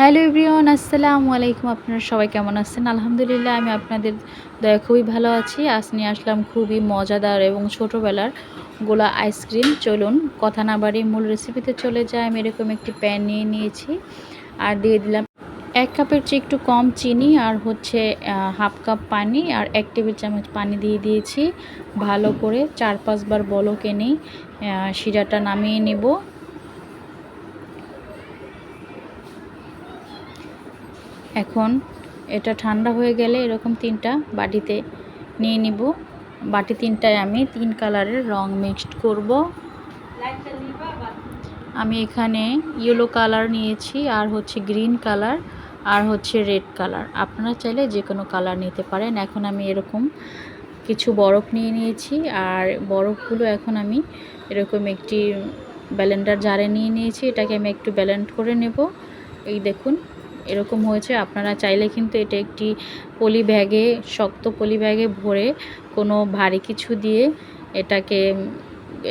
Hello everyone, আসসালামু আলাইকুম। আপনারা সবাই কেমন আছেন? আলহামদুলিল্লাহ, আমি আপনাদের দয়া খুবই ভালো আছি। আজ নিয়ে আসলাম খুবই মজাদার এবং ছোটোবেলার গোলা আইসক্রিম। চলুন, কথা না বাড়ি মূল রেসিপিতে চলে যায় আমি এরকম একটি প্যান নিয়ে নিয়েছি আর দিয়ে দিলাম এক কাপের চেয়ে একটু কম চিনি আর হচ্ছে হাফ কাপ পানি আর এক টেবিল চামচ পানি দিয়ে দিয়েছি। ভালো করে চার পাঁচবার বলকে নিই শিরাটা নামিয়ে নেব। এখন এটা ঠান্ডা হয়ে গেলে এরকম তিনটা বাটিতে নিয়ে নিব। বাটি তিনটায় আমি তিন কালারের রং মিক্সড করব। আমি এখানে ইয়েলো কালার নিয়েছি, আর হচ্ছে গ্রিন কালার, আর হচ্ছে রেড কালার। আপনারা চাইলে যে কোনো কালার নিতে পারেন। এখন আমি এরকম কিছু বরফ নিয়ে নিয়েছি, আর বরফগুলো এখন আমি এরকম একটি ব্যালেন্ডার জারে নিয়ে নিয়েছি। এটাকে আমি একটু ব্যালেন্ড করে নেব। এই দেখুন এরকম হয়েছে। আপনারা চাইলে কিন্তু এটা একটি পলি ব্যাগে শক্ত পলি ব্যাগে ভরে কোনো ভারী কিছু দিয়ে এটাকে,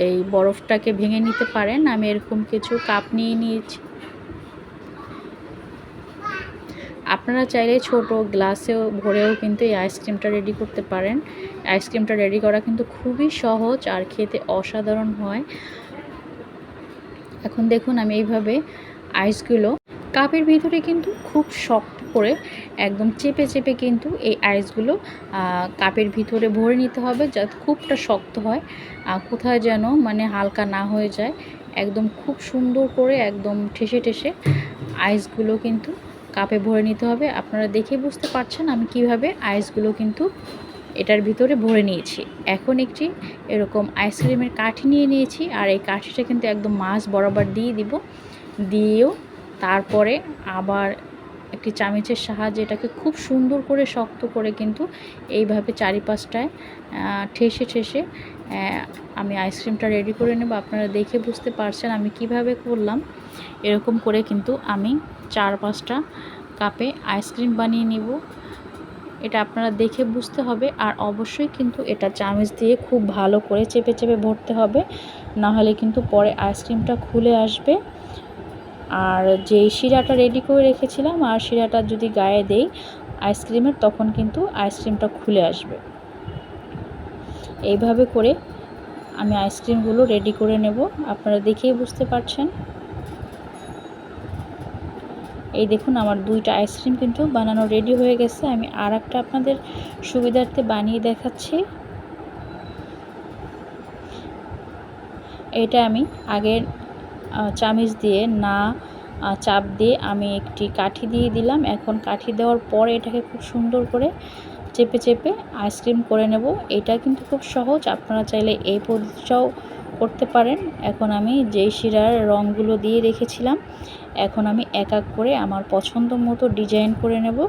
এই বরফটাকে ভেঙে নিতে পারেন। আমি এরকম কিছু কাপ নিয়ে নিয়েছি। আপনারা চাইলে ছোট গ্লাসেও ভরেও কিন্তু এই আইসক্রিমটা রেডি করতে পারেন। আইসক্রিমটা রেডি করা কিন্তু খুবই সহজ আর খেতে অসাধারণ হয়। এখন দেখুন আমি এইভাবে আইসগুলো কাপের ভিতরে কিন্তু খুব শক্ত করে একদম চেপে চেপে কিন্তু এই আইসগুলো কাপের ভিতরে ভরে নিতে হবে যাতে খুবটা শক্ত হয়। কোথায় যেন মানে হালকা না হয়ে যায়। একদম খুব সুন্দর করে একদম ঠেসে ঠেসে আইসগুলো কিন্তু কাপে ভরে নিতে হবে। আপনারা দেখে বুঝতে পারছেন আমি কীভাবে আইসগুলো কিন্তু এটার ভিতরে ভরে নিয়েছি। এখন একটি এরকম আইসক্রিমের কাঠি নিয়ে নিয়েছি আর এই কাঠিটা কিন্তু একদম মাছ বরাবর দিয়ে দিব। দিয়েও তারপরে আবার একটি চামিচের সাহায্যে এটাকে খুব সুন্দর করে শক্ত করে কিন্তু এইভাবে চারিপাশটায় ঠেসে ঠেসে আমি আইসক্রিমটা রেডি করে নেব। আপনারা দেখে বুঝতে পারছেন আমি কীভাবে করলাম। এরকম করে কিন্তু আমি চার পাঁচটা কাপে আইসক্রিম বানিয়ে নিব। এটা আপনারা দেখে বুঝতে হবে আর অবশ্যই কিন্তু এটা চামচ দিয়ে খুব ভালো করে চেপে চেপে ভরতে হবে। নাহলে কিন্তু পরে আইসক্রিমটা খুলে আসবে। আর যেই শিরাটা রেডি করে রেখেছিলাম, আর শিরাটা যদি গায়ে দেই আইসক্রিমের তখন কিন্তু আইসক্রিমটা খুলে আসবে। এইভাবে করে আমি আইসক্রিমগুলো রেডি করে নেব। আপনারা দেখেই বুঝতে পারছেন। এই দেখুন, আমার দুইটা আইসক্রিম কিন্তু বানানো রেডি হয়ে গেছে। আমি আর একটা আপনাদের সুবিধার্থে বানিয়ে দেখাচ্ছি। এটা আমি আগের চামিচ দিয়ে না চাপ দিয়ে আমি একটি কাঠি দিয়ে দিলাম। এখন কাঠি দেওয়ার পরে এটাকে খুব সুন্দর করে চেপে চেপে আইসক্রিম করে নেব। এটা কিন্তু খুব সহজ, আপনারা চাইলে এই পদ্ধতিটাও করতে পারেন। এখন আমি যেই শিরার রঙগুলো দিয়ে রেখেছিলাম, এখন আমি এক এক করে আমার পছন্দ মতো ডিজাইন করে নেব।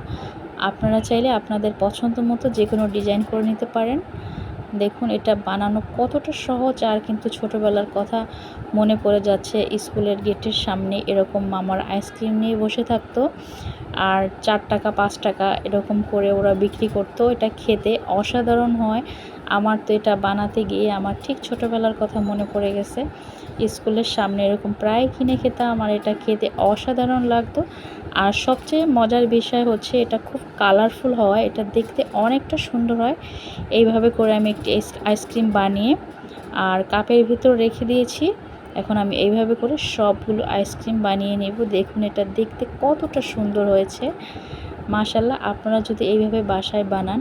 আপনারা চাইলে আপনাদের পছন্দ মতো যে কোনো ডিজাইন করে নিতে পারেন। দেখুন, এটা বানানো কতটা সহজ আর কিন্তু ছোটোবেলার কথা মনে পড়ে যাচ্ছে। স্কুলের গেটের সামনে এরকম মামার আইসক্রিম নিয়ে বসে থাকতো আর চার টাকা, পাঁচ টাকা এরকম করে ওরা বিক্রি করতো। এটা খেতে অসাধারণ হয়। আমার তো এটা বানাতে গিয়ে আমার ঠিক ছোটোবেলার কথা মনে পড়ে গেছে। স্কুলের সামনে এরকম প্রায় কিনে খেতাম আর এটা খেতে অসাধারণ লাগতো। আর সবচেয়ে মজার বিষয় হচ্ছে এটা খুব কালারফুল হওয়ায় এটা দেখতে অনেকটা সুন্দর হয়। এইভাবে করে আমি একটি আইসক্রিম বানিয়ে আর কাপের ভিতর রেখে দিয়েছি। এখন আমি এইভাবে করে সবগুলো আইসক্রিম বানিয়ে নেব। দেখুন এটা দেখতে কতটা সুন্দর হয়েছে। মাশাল্লাহ আপনারা যদি এইভাবে বাসায় বানান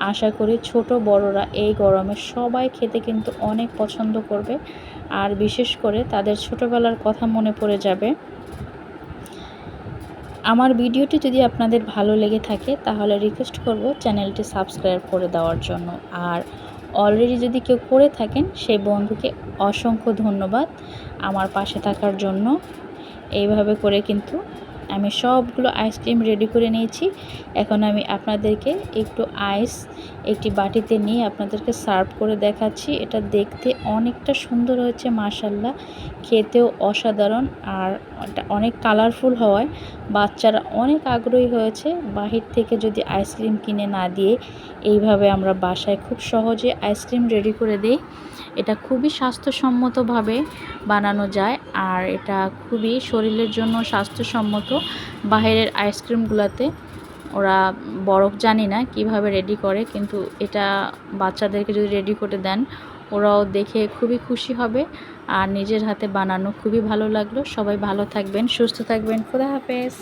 আশা করি ছোট বড়রা এই গরমে সবাই খেতে কিন্তু অনেক পছন্দ করবে। আর বিশেষ করে তাদের ছোটোবেলার কথা মনে পড়ে যাবে। আমার ভিডিওটি যদি আপনাদের ভালো লেগে থাকে, তাহলে রিকোয়েস্ট করব চ্যানেলটি সাবস্ক্রাইব করে দেওয়ার জন্য। আর অলরেডি যদি কেউ করে থাকেন, সেই বন্ধুকে অসংখ্য ধন্যবাদ। আমার পাশে থাকার জন্য। এইভাবে করে কিন্তু আমি সবগুলো আইসক্রিম রেডি করে নিয়েছি। এখন আমি আপনাদেরকে একটু আইস একটি বাটিতে নিয়ে আপনাদেরকে সার্ভ করে দেখাচ্ছি। এটা দেখতে অনেকটা সুন্দর হয়েছে মাশাল্লাহ খেতেও অসাধারণ আর এটা অনেক কালারফুল হওয়ায় বাচ্চারা অনেক আগ্রহী হয়েছে বাহির থেকে যদি আইসক্রিম কিনে না দিয়ে এইভাবে আমরা বাসায় খুব সহজে আইসক্রিম রেডি করে দিই। এটা খুবই স্বাস্থ্যসম্মতভাবে বানানো যায় আর এটা খুবই শরীরের জন্য স্বাস্থ্যসম্মত। বাহিরের আইসক্রিমগুলোতে ওরা বরফ জানি না কীভাবে রেডি করে, কিন্তু এটা বাচ্চাদেরকে যদি রেডি করে দেন, ওরাও দেখে খুবই খুশি হবে। আর নিজের হাতে বানানো খুবই ভালো লাগল। সবাই ভালো থাকবেন, সুস্থ থাকবেন। খুদা হাফেজ।